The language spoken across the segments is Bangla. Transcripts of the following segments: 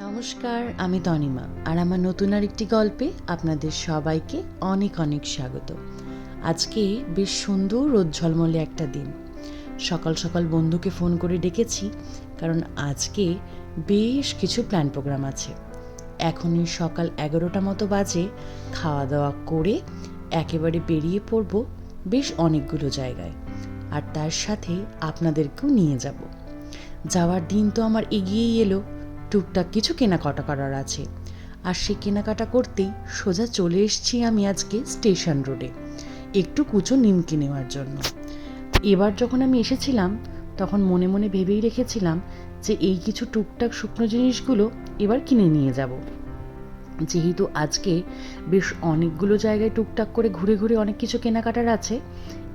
নমস্কার, আমি তনিমা। আর আমার নতুন আরেকটি গল্পে আপনাদের সবাইকে অনেক অনেক স্বাগত। আজকে বেশ সুন্দর রোদ ঝলমলে একটা দিন। সকাল সকাল বন্ধুকে ফোন করে ডেকেছি, কারণ আজকে বেশ কিছু প্ল্যান প্রোগ্রাম আছে। এখনই সকাল এগারোটা মতো বাজে খাওয়া দাওয়া করে একেবারে বেরিয়ে পড়ব বেশ অনেকগুলো জায়গায়। আর তার সাথে আপনাদেরকেও নিয়ে যাব। যাওয়ার দিন তো আমার এগিয়েই এলো। টুকটাক কিছু কেনাকাটা করার আছে। আর সে কেনাকাটা করতেই সোজা চলে এসেছি আমি আজকে স্টেশন রোডে, একটু কুচো নিমকি নেওয়ার জন্য। এবার যখন আমি এসেছিলাম, তখন মনে মনে ভেবেই রেখেছিলাম যে এই কিছু টুকটাক শুকনো জিনিসগুলো এবার কিনে নিয়ে যাব। যেহেতু আজকে বেশ অনেকগুলো জায়গায় টুকটাক করে ঘুরে ঘুরে অনেক কিছু কেনাকাটার আছে,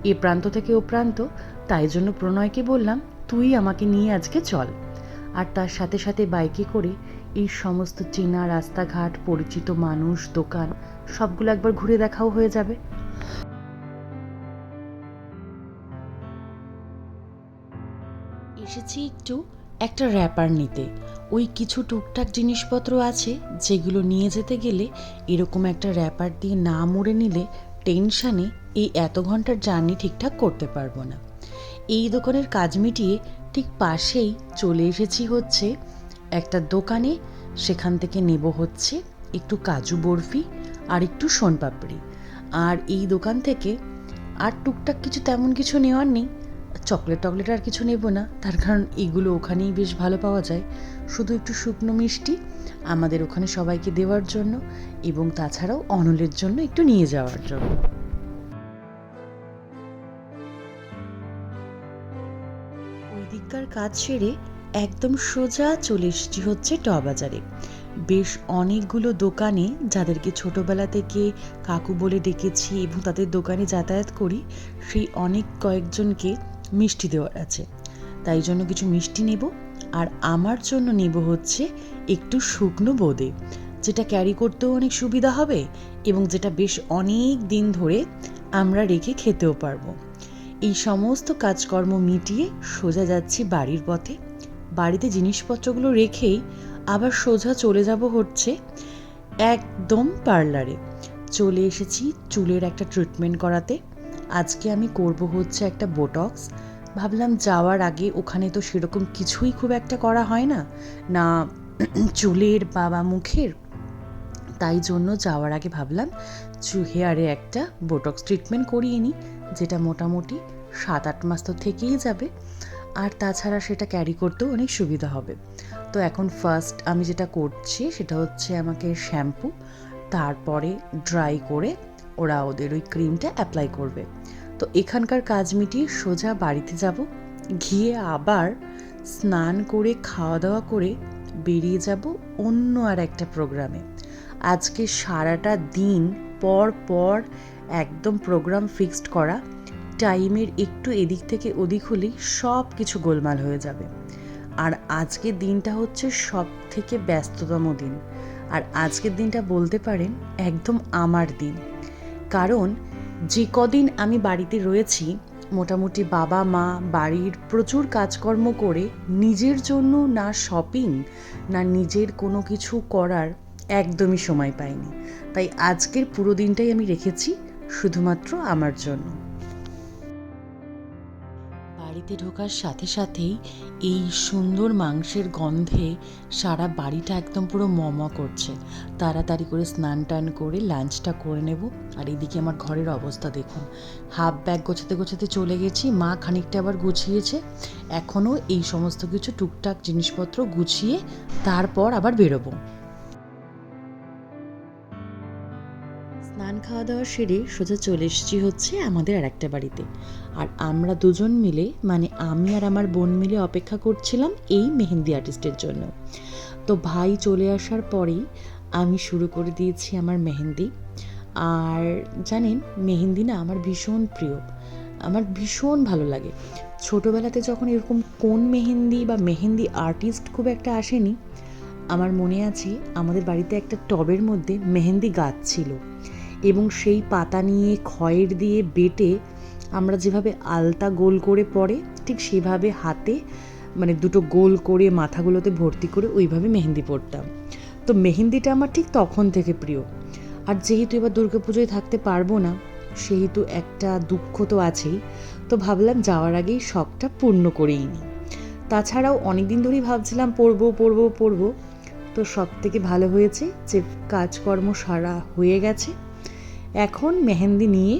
এ প্রান্ত থেকে ও প্রান্ত, তাই জন্য প্রণয়কে বললাম, তুই আমাকে নিয়ে আজকে চল। আর তার সাথে সাথে বাইকে করে এই সমস্ত চেনা রাস্তাঘাট, পরিচিত মানুষ, দোকান, সবগুলো একবার ঘুরে দেখাও হয়ে যাবে। এসেছি একটু একটা র্যাপার নিতে। ওই কিছু টুকটাক জিনিসপত্র আছে, যেগুলো নিয়ে যেতে গেলে এরকম একটা র্যাপার দিয়ে না মুড়ে নিলে টেনশানে এই এত ঘণ্টার জার্নি ঠিকঠাক করতে পারব না। এই দোকানের কাজ মিটিয়ে ঠিক পাশেই চলে এসেছি হচ্ছে একটা দোকানে। সেখান থেকে নেব হচ্ছে একটু কাজু বরফি আর একটু সোনপাপড়ি। আর এই দোকান থেকে আর টুকটাক কিছু তেমন কিছু নেওয়ার নেই। চকলেট টকলেট আর কিছু নেব না। তার কারণ এগুলো ওখানেই বেশ ভালো পাওয়া যায়। শুধু একটু শুকনো মিষ্টি আমাদের ওখানে সবাইকে দেওয়ার জন্য এবং তাছাড়াও অনলের জন্য একটু নিয়ে যাওয়ার জন্য। কাজ সেরে একদম সোজা চলে এসেছি হচ্ছে টবাজারে বেশ অনেকগুলো দোকানে যাদেরকে ছোটবেলা থেকে কাকু বলে ডেকেছি এবং তাদের দোকানে যাতায়াত করি, সেই অনেক কয়েকজনকে মিষ্টি দেওয়ার আছে। তাই জন্য কিছু মিষ্টি নেব আর আমার জন্য নেব হচ্ছে একটু শুকনো বোঁদে, যেটা ক্যারি করতেও অনেক সুবিধা হবে এবং যেটা বেশ অনেক দিন ধরে আমরা রেখে খেতেও পারব। এই সমস্ত কাজকর্ম মিটিয়ে সোজা যাচ্ছি বাড়ির পথে। বাড়িতে জিনিসপত্রগুলো রেখেই আবার সোজা চলে যাব হচ্ছে একদম পার্লারে। চলে এসেছি চুলের একটা ট্রিটমেন্ট করাতে। আজকে আমি করব হচ্ছে একটা বোটক্স। ভাবলাম যাওয়ার আগে ওখানে তো সেরকম কিছুই খুব একটা করা হয় না। না চুলের বাবা মুখের। তাই জন্য যাওয়ার আগে ভাবলাম চু হেয়ারে একটা বোটক্স ট্রিটমেন্ট করিয়ে নিই। যেটা মোটামুটি সাত আট মাস তো থেকেই যাবে। আর তাছাড়া সেটা ক্যারি করতেও অনেক সুবিধা হবে। তো এখন ফার্স্ট আমি যেটা করছি সেটা হচ্ছে আমাকে শ্যাম্পু তারপরে ড্রাই করে ওরা ওদের ওই ক্রিমটা অ্যাপ্লাই করবে। তো এখানকার কাজ মিটিয়ে সোজা বাড়িতে যাব, গিয়ে আবার স্নান করে খাওয়া দাওয়া করে বেরিয়ে যাব অন্য আর একটা প্রোগ্রামে আজকে সারাটা দিন পর পর একদম প্রোগ্রাম ফিক্সড করা টাইমের একটু এদিক থেকে ওদিক হলেই সব কিছু গোলমাল হয়ে যাবে। আর আজকের দিনটা হচ্ছে সব থেকে ব্যস্ততম দিন। আর আজকের দিনটা বলতে পারেন একদম আমার দিন। কারণ যে কদিন আমি বাড়িতে রয়েছি, মোটামুটি বাবা, মা, বাড়ির প্রচুর কাজকর্ম করে নিজের জন্য না শপিং না নিজের কোনো কিছু করার একদমই সময় পাইনি। তাই আজকের পুরো দিনটাই আমি রেখেছি শুধুমাত্র আমার জন্য। বাড়িতে ঢোকার সাথে সাথেই এই সুন্দর মাংসের গন্ধে সারা বাড়িটা একদম পুরো মম করছে। তাড়াতাড়ি করে স্নান টান করে লাঞ্চটা করে নেব। আর এদিকে আমার ঘরের অবস্থা দেখুন। হাফ ব্যাগ গোছাতে গোছাতে চলে গেছি। মা খানিকটা আবার গুছিয়েছে। এখনও এই সমস্ত কিছু টুকটাক জিনিসপত্র গুছিয়ে তারপর আবার বেরোবো। খাওয়া দাওয়া সেরে সোজা চলে এসেছি হচ্ছে আমাদের আর একটা বাড়িতে। আর আমরা দুজন মিলে মানে আমি আর আমার বোন মিলে অপেক্ষা করছিলাম এই মেহেন্দি আর্টিস্টের জন্য। তো ভাই চলে আসার পরেই আমি শুরু করে দিয়েছি আমার মেহেন্দি। আর জানেন, মেহেন্দি না আমার ভীষণ প্রিয়। আমার ভীষণ ভালো লাগে। ছোটোবেলাতে যখন এরকম কোন মেহেন্দি বা মেহেন্দি আর্টিস্ট খুব একটা আসেনি, আমার মনে আছে আমাদের বাড়িতে একটা টবের মধ্যে মেহেন্দি গাছ ছিল। এবং সেই পাতা নিয়ে খয়ের দিয়ে বেটে আমরা যেভাবে আলতা গোল করে পরে, ঠিক সেভাবে হাতে মানে দুটো গোল করে মাথাগুলোতে ভর্তি করে ওইভাবে মেহেন্দি পরতাম। তো মেহেন্দিটা আমার ঠিক তখন থেকে প্রিয়। আর যেহেতু এবার দুর্গাপুজোয় থাকতে পারব না, সেহেতু একটা দুঃখ তো আছেই। তো ভাবলাম যাওয়ার আগেই শখটা পূর্ণ করেই নিই। তাছাড়াও অনেক দিন ধরেই ভাবছিলাম পড়ব পড়ব পড়ব তো সব থেকে ভালো হয়েছে যে কাজকর্ম সারা হয়ে গেছে। এখন মেহেন্দি নিয়ে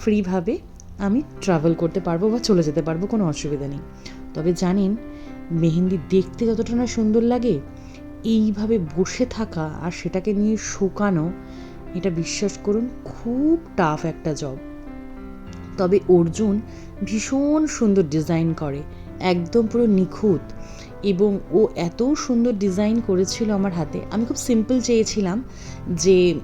ফ্রিভাবে আমি ট্রাভেল করতে পারব বা চলে যেতে পারব, কোনো অসুবিধা নেই। তবে জানেন, মেহেন্দি দেখতে যতটা না সুন্দর লাগে, এইভাবে বসে থাকা আর সেটাকে নিয়ে শুকানো, এটা বিশ্বাস করুন, খুব টাফ একটা জব তবে অর্জুন ভীষণ সুন্দর ডিজাইন করে, একদম পুরো নিখুঁত। এবং ও এত সুন্দর ডিজাইন করেছিল আমার হাতে। আমি খুব সিম্পল চেয়েছিলাম যে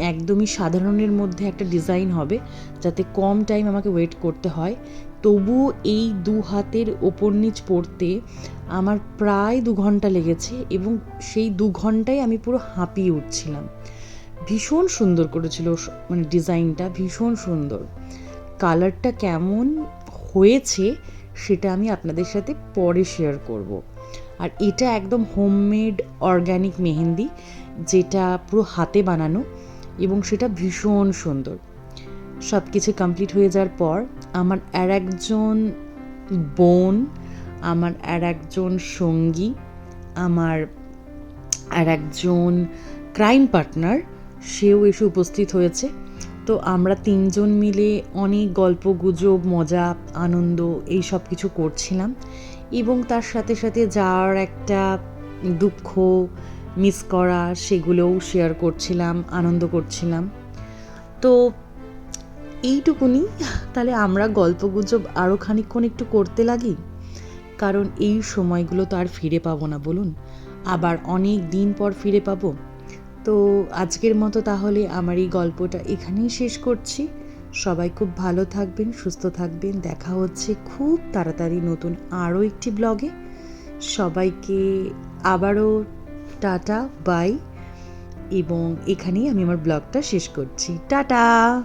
একদমই সাধারণের মধ্যে একটা ডিজাইন হবে, যাতে কম টাইম আমাকে ওয়েট করতে হয়। তবুও এই দু হাতের ওপর নিচ পড়তে আমার প্রায় দু ঘণ্টা লেগেছে এবং সেই দু ঘন্টায় আমি পুরো হাঁপিয়ে উঠছিলাম। ভীষণ সুন্দর করেছিল মানে ডিজাইনটা ভীষণ সুন্দর। কালারটা কেমন হয়েছে সেটা আমি আপনাদের সাথে পরে শেয়ার করব। আর এটা একদম হোমমেড অর্গ্যানিক মেহেন্দি, যেটা পুরো হাতে বানানো এবং সেটা ভীষণ সুন্দর। সব কিছু কমপ্লিট হয়ে যাওয়ার পর আমার আর একজন বোন, আমার আর একজন সঙ্গী, আমার আর একজন ক্রাইম পার্টনার সেও এসে উপস্থিত হয়েছে। তো আমরা তিনজন মিলে অনেক গল্প, গুজব, মজা, আনন্দ এই সব কিছু করছিলাম এবং তার সাথে সাথে যার একটা দুঃখ মিস করা সেগুলোও শেয়ার করছিলাম, আনন্দ করছিলাম। তো এইটুকুনি। তাহলে আমরা গল্প, গুজব আরও খানিকক্ষণ একটু করতে লাগি? কারণ এই সময়গুলো তো আর ফিরে পাবো না, বলুন। আবার অনেক দিন পর ফিরে পাবো? তো আজকের মতো তাহলে আমার এই গল্পটা এখানেই শেষ করছি। সবাই খুব ভালো থাকবেন, সুস্থ থাকবেন। দেখা হচ্ছে খুব তাড়াতাড়ি নতুন আরও একটি ব্লগে। সবাইকে আবারও টাটা, বাই। এবং এখানেই আমি আমার ব্লগটা শেষ করছি। টাটা!